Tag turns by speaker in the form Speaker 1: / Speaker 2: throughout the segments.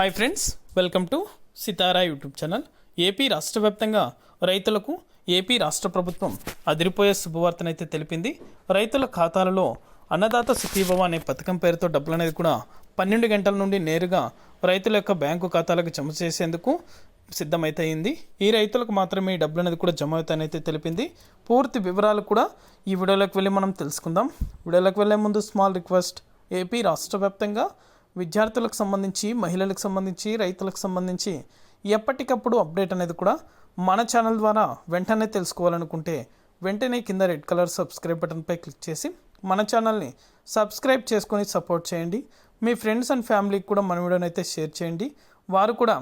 Speaker 1: Hi friends welcome to Sitara YouTube channel AP రాష్ట్ర వ్యాప్తంగా రైతులకు ఏపీ రాష్ట్ర ప్రభుత్వం అదిరిపోయే శుభవార్తనైతే తెలిపింది. రైతుల ఖాతాలలో అన్నదాత సుఖీభవ అనే పథకం పేరుతో డబ్బులు అనేది కూడా పన్నెండు గంటల నుండి నేరుగా రైతుల యొక్క బ్యాంకు ఖాతాలకు జమ చేసేందుకు సిద్ధమైతయింది. ఈ రైతులకు మాత్రమే ఈ డబ్బులు అనేది కూడా జమ అవుతాయనైతే తెలిపింది. పూర్తి వివరాలు కూడా ఈ వీడియోలోకి వెళ్ళి మనం తెలుసుకుందాం. వీడియోలోకి వెళ్ళే ముందు స్మాల్ రిక్వెస్ట్ ఏపీ రాష్ట్ర వ్యాప్తంగా విద్యార్థులకు సంబంధించి మహిళలకు సంబంధించి రైతులకు సంబంధించి ఎప్పటికప్పుడు అప్డేట్ అనేది కూడా మన ఛానల్ ద్వారా వెంటనే తెలుసుకోవాలనుకుంటే వెంటనే కింద రెడ్ కలర్ సబ్స్క్రైబ్ బటన్పై క్లిక్ చేసి మన ఛానల్ని సబ్స్క్రైబ్ చేసుకొని సపోర్ట్ చేయండి. మీ ఫ్రెండ్స్ అండ్ ఫ్యామిలీకి కూడా మన వీడియోని అయితే షేర్ చేయండి. వారు కూడా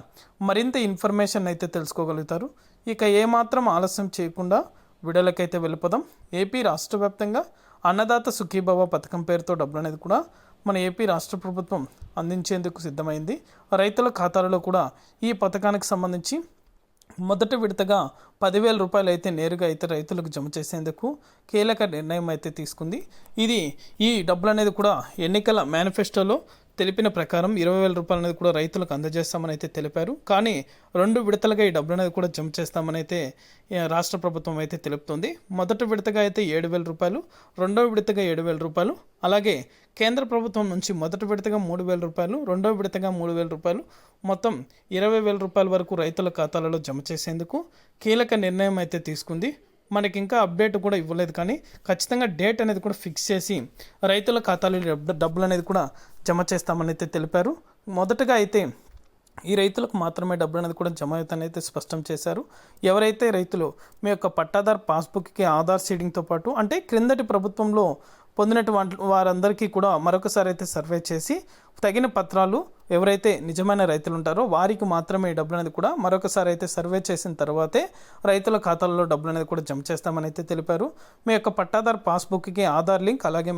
Speaker 1: మరింత ఇన్ఫర్మేషన్ అయితే తెలుసుకోగలుగుతారు. ఇక ఏమాత్రం ఆలస్యం చేయకుండా వీడియోలకైతే వెళ్ళిపోదాం. ఏపీ రాష్ట్ర వ్యాప్తంగా అన్నదాత సుఖీభవ పథకం పేరుతో డబ్బులు అనేది కూడా మన ఏపీ రాష్ట్ర ప్రభుత్వం అందించేందుకు సిద్ధమైంది. రైతుల ఖాతాలలో కూడా ఈ పథకానికి సంబంధించి మొదటి విడతగా పదివేల రూపాయలు అయితే నేరుగా అయితే రైతులకు జమ చేసేందుకు కీలక నిర్ణయం అయితే తీసుకుంది. ఇది ఈ డబ్బులు అనేది కూడా ఎన్నికల మేనిఫెస్టోలో తెలిపిన ప్రకారం ఇరవై వేల రూపాయలు అనేది కూడా రైతులకు అందజేస్తామని అయితే తెలిపారు. కానీ రెండు విడతలుగా ఈ డబ్బులు అనేది కూడా జమ చేస్తామని అయితే రాష్ట్ర ప్రభుత్వం అయితే తెలుపుతుంది. మొదటి విడతగా అయితే ఏడు వేల రూపాయలు రెండవ విడతగా ఏడు వేల రూపాయలు అలాగే కేంద్ర ప్రభుత్వం నుంచి మొదటి విడతగా మూడు వేల రూపాయలు రెండవ విడతగా మూడు వేల రూపాయలు మొత్తం ఇరవై వేల రూపాయల వరకు రైతుల ఖాతాలలో జమ చేసేందుకు కీలక నిర్ణయం అయితే తీసుకుంది. మనకి ఇంకా అప్డేట్ కూడా ఇవ్వలేదు. కానీ ఖచ్చితంగా డేట్ అనేది కూడా ఫిక్స్ చేసి రైతుల ఖాతాలో డబ్బులు అనేది కూడా జమ చేస్తామని అయితే తెలిపారు. మొదటగా అయితే ఈ రైతులకు మాత్రమే డబ్బులు అనేది కూడా జమ అవుతాయని అయితే స్పష్టం చేశారు. ఎవరైతే రైతులు మీ యొక్క పట్టాదార్ పాస్బుక్కి ఆధార్ సీడింగ్తో పాటు అంటే క్రిందటి ప్రభుత్వంలో పొందినటువంటి వారందరికీ కూడా మరొకసారి అయితే సర్వే చేసి తగిన పత్రాలు ఎవరైతే నిజమైన రైతులు ఉంటారో వారికి మాత్రమే డబ్బులు అనేది కూడా మరొకసారి అయితే సర్వే చేసిన తర్వాతే రైతుల ఖాతాల్లో డబ్బులు అనేది కూడా జమ చేస్తామని అయితే తెలిపారు. మీ యొక్క పట్టాదారు పాస్బుక్కి ఆధార్ లింక్ అలాగే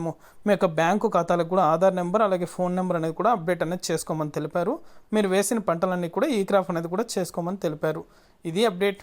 Speaker 1: మీ యొక్క బ్యాంకు ఖాతాలకు కూడా ఆధార్ నెంబర్ అలాగే ఫోన్ నెంబర్ అనేది కూడా అప్డేట్ అనేది చేసుకోమని తెలిపారు. మీరు వేసిన పంటలన్నీ కూడా ఈ క్రాఫ్ అనేది కూడా చేసుకోమని తెలిపారు. ఇది అప్డేట్.